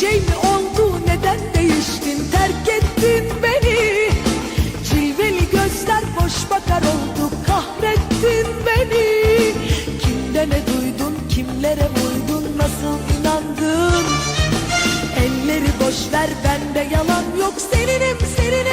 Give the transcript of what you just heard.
şey mi oldu? Neden değiştin? Terk ettin beni. Cilveli gözler boş bakar oldu. Kahrettin beni. Kimde ne duydun? Kimlere vurdun? Nasıl inandın? Elleri boş ver bende yalan yok. Seninim senin